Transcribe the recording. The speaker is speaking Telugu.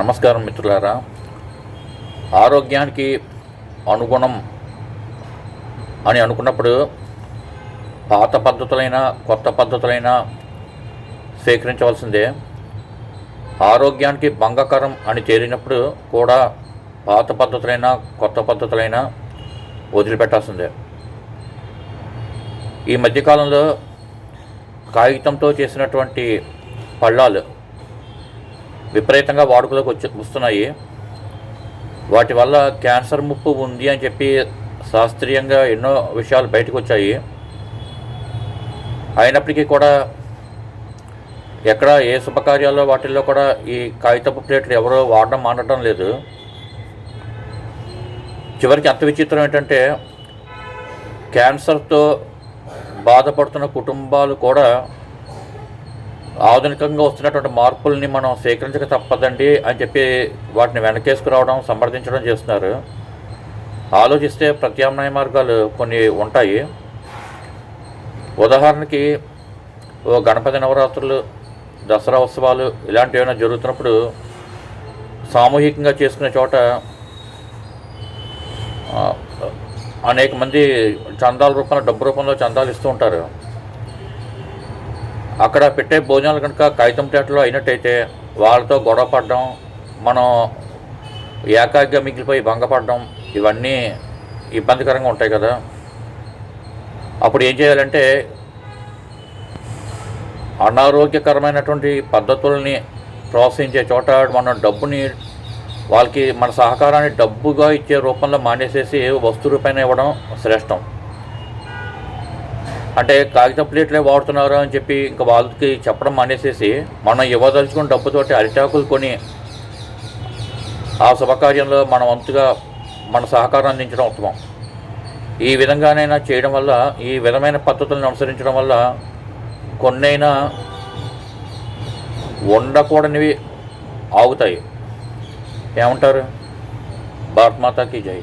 నమస్కారం మిత్రులారా. ఆరోగ్యానికి అనుగుణం అని అనుకున్నప్పుడు పాత పద్ధతులైన కొత్త పద్ధతులైన స్వీకరించవలసిందే ఆరోగ్యానికి భంగకరం అని తేలినప్పుడు కూడా పాత పద్ధతులైన కొత్త పద్ధతులైన వదిలిపెట్టాల్సిందే. ఈ మధ్యకాలంలో కాగితంతో చేసినటువంటి పళ్ళాలు విపరీతంగా వాడుకలోకి వచ్చి వస్తున్నాయి. వాటి వల్ల క్యాన్సర్ ముప్పు ఉంది అని చెప్పి శాస్త్రీయంగా ఎన్నో విషయాలు బయటకు వచ్చాయి. అయినప్పటికీ కూడా ఎక్కడ ఏ శుభకార్యాల్లో వాటిల్లో కూడా ఈ కాగితపు ప్లేట్లు ఎవరో వాడడం మానడం లేదు. చివరికి అంత విచిత్రం ఏంటంటే క్యాన్సర్తో బాధపడుతున్న కుటుంబాలు కూడా ఆధునికంగా వస్తున్నటువంటి మార్పుల్ని మనం స్వీకరించక తప్పదండి అని చెప్పి వాటిని వెనకేసుకురావడం సమర్థించడం చేస్తున్నారు. ఆలోచిస్తే ప్రత్యామ్నాయ మార్గాలు కొన్ని ఉంటాయి. ఉదాహరణకి ఓ గణపతి నవరాత్రులు దసరా ఉత్సవాలు ఇలాంటివి ఏమైనా జరుగుతున్నప్పుడు సామూహికంగా చేసుకునే చోట అనేక మంది చందాల రూపంలో డబ్బు రూపంలో చందాలు ఇస్తూ ఉంటారు. అక్కడ పెట్టే భోజనాలు కనుక కాగితం తేటలో అయినట్టయితే వాళ్ళతో గొడవ పడడం మనం ఏకాగ్గా మిగిలిపోయి భంగపడడం ఇవన్నీ ఇబ్బందికరంగా ఉంటాయి కదా. అప్పుడు ఏం చేయాలంటే అనారోగ్యకరమైనటువంటి పద్ధతుల్ని ప్రోత్సహించే చోట మనం డబ్బుని వాళ్ళకి మన సహకారాన్ని డబ్బుగా ఇచ్చే రూపంలో మానేసేసి వస్తు రూపాయన ఇవ్వడం శ్రేష్టం. అంటే కాగితం ప్లేట్లే వాడుతున్నారు అని చెప్పి ఇంకా వాళ్ళకి చెప్పడం మానేసేసి మనం ఇవ్వదలుచుకున్న డబ్బుతోటి అరిటాకులు కొని ఆ శుభకార్యంలో మన వంతుగా మన సహకారం అందించడం ఉత్తమం. ఈ విధంగానైనా చేయడం వల్ల ఈ విధమైన పద్ధతులను అనుసరించడం వల్ల కొన్నైనా ఉండకూడనివి ఆగుతాయి. ఏమంటారు? భారత్ మాతాకి జై.